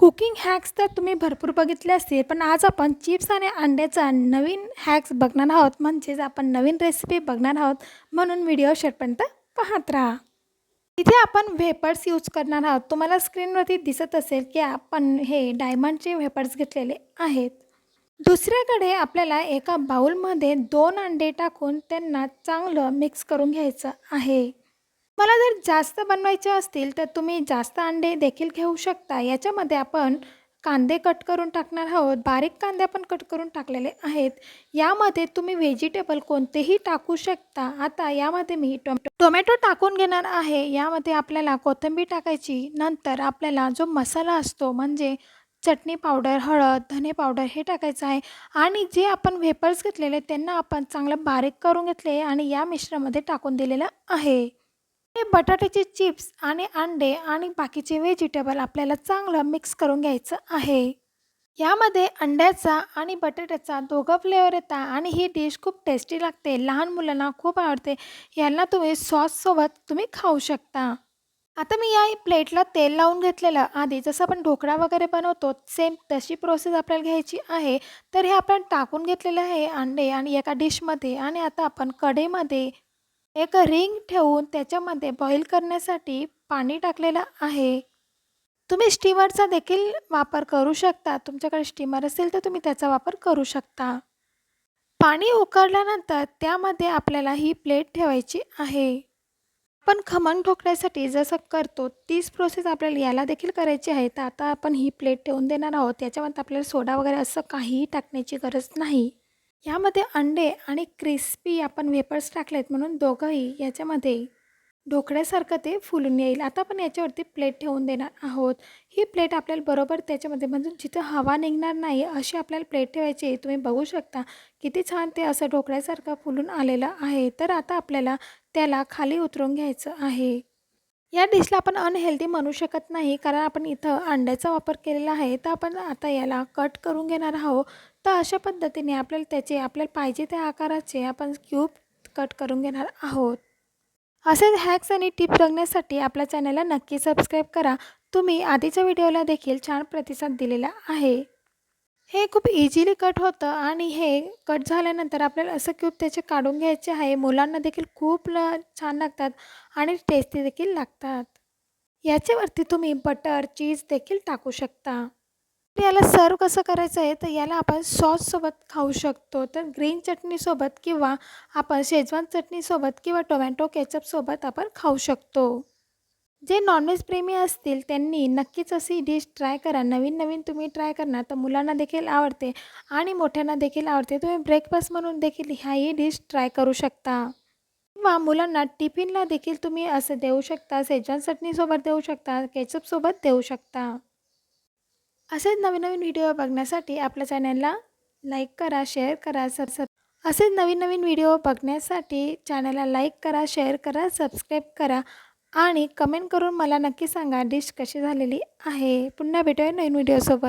Cooking hacks तर तुम्ही भरपूर बघितले असतील पण आज आपण चिप्स आणि अंड्याचा नवीन हॅक्स बघणार आहोत म्हणजेच आपण नवीन रेसिपी बघणार आहोत म्हणून व्हिडिओ शेवटपर्यंत पाहत राहा. इथे आपण व्हेपर्स यूज करणार आहोत. तुम्हाला स्क्रीनवरती दिसत असेल की आपण हे डायमंडचे व्हेपर्स घेतलेले आहेत. दुसऱ्याकडे आपल्याला एका बाउलमध्ये दोन अंडे टाकून त्यांना चांगलं मिक्स करून घ्यायचं आहे. मला जर जास्त बनवायचे असतील तर तुम्ही जास्त अंडे देखील घेऊ शकता. याच्यामध्ये आपण कांदे कट करून टाकणार आहोत. बारीक कांदे आपण कट करून टाकलेले आहेत. यामध्ये तुम्ही व्हेजिटेबल कोणतेही टाकू शकता. आता यामध्ये मी टोमॅटो टोमॅटो टाकून घेणार आहे. यामध्ये आपल्याला कोथिंबीर टाकायची. नंतर आपल्याला जो मसाला असतो म्हणजे चटणी पावडर हळद धने पावडर हे टाकायचं आहे. आणि जे आपण व्हेपर्स घेतलेले त्यांना आपण चांगलं बारीक करून घेतले आणि या मिश्रणामध्ये टाकून दिलेलं आहे. हे बटाट्याचे चिप्स आणि अंडे आणि बाकीचे व्हेजिटेबल आपल्याला चांगलं मिक्स करून घ्यायचं आहे. यामध्ये अंड्याचा आणि बटाट्याचा दोघं फ्लेवर येतात आणि ही डिश खूप टेस्टी लागते. लहान मुलांना खूप आवडते. यांना तुम्ही सॉससोबत तुम्ही खाऊ शकता. आता मी या प्लेटला तेल लावून घेतलेलं. आधी जसं आपण ढोकळा वगैरे बनवतो सेम तशी प्रोसेस आपल्याला घ्यायची आहे. तर हे आपण टाकून घेतलेलं आहे अंडे आणि एका डिशमध्ये आणि आता आपण कढईमध्ये एक रिंग ठेवून त्याच्यामध्ये बॉईल करण्यासाठी पाणी टाकलेलं आहे. तुम्ही स्टीमरचा देखील वापर करू शकता. तुमच्याकडे स्टीमर असेल तर तुम्ही त्याचा वापर करू शकता. पाणी उकळल्यानंतर त्यामध्ये आपल्याला ही प्लेट ठेवायची आहे. आपण खमंग ठोकण्यासाठी जसं करतो तीच प्रोसेस आपल्याला याला देखील करायची आहे. तर आता आपण ही प्लेट ठेवून देणार आहोत. त्याच्यामध्ये आपल्याला सोडा वगैरे असं काहीही टाकण्याची गरज नाही. यामध्ये अंडे आणि क्रिस्पी आपण वेपर्स टाकलेत म्हणून दोघंही याच्यामध्ये ढोकळ्यासारखं ते फुलून येईल. आता आपण याच्यावरती प्लेट ठेवून देणार आहोत. ही प्लेट आपल्याला बरोबर त्याच्यामध्ये म्हणजे जिथं हवा निघणार नाही अशी आपल्याला प्लेट ठेवायची आहे. तुम्ही बघू शकता किती छान ते असं ढोकळ्यासारखं फुलून आलेलं आहे. तर आता आपल्याला त्याला खाली उतरून घ्यायचं आहे. या डिशला आपण अनहेल्दी म्हणू शकत नाही कारण आपण इथं अंड्याचा वापर केलेला आहे. तर आपण आता याला कट करून घेणार आहोत. तर अशा पद्धतीने आपल्याला त्याचे आपल्याला पाहिजे त्या आकाराचे आपण क्यूब कट करून घेणार आहोत. असेच हॅक्स आणि टिप्स बघण्यासाठी आपल्या चॅनलला नक्की सबस्क्राईब करा. तुम्ही आधीच्या व्हिडिओला देखील छान प्रतिसाद दिलेला आहे. हे खूप इझिली कट होतं आणि हे कट झाल्यानंतर आपल्याला असं क्यूब त्याचे काढून घ्यायचे आहे. मुलांना देखील खूप ल छान लागतात आणि टेस्टी देखील लागतात. याच्यावरती तुम्ही बटर चीज देखील टाकू शकता. तर याला सर्व कसं करायचं आहे? तर याला आपण सॉससोबत खाऊ शकतो. तर ग्रीन चटणीसोबत किंवा आपण शेजवान चटणीसोबत किंवा टोमॅटो केचपसोबत आपण खाऊ शकतो. जे नॉनव्हेज प्रेमी असतील त्यांनी नक्कीच अशी डिश ट्राय करा. नवीन नवीन तुम्ही ट्राय करणार तर मुलांना देखील आवडते आणि मोठ्यांना देखील आवडते. तुम्ही ब्रेकफास्ट म्हणून देखील ह्याही डिश ट्राय करू शकता. किंवा मुलांना टिफिनला देखील तुम्ही असं देऊ शकता सेजन चटणीसोबत देऊ शकता केचपसोबत देऊ शकता. असेच नवीन नवीन व्हिडिओ बघण्यासाठी आपल्या चॅनलला लाईक करा शेअर करा सब असेच नवीन नवीन व्हिडिओ बघण्यासाठी चॅनलला लाईक करा शेअर करा सबस्क्राईब करा. आणि कमेंट करून मला नक्की सांगा डिश कशी झालेली आहे. पुन्हा भेटूया नवीन व्हिडिओसोबत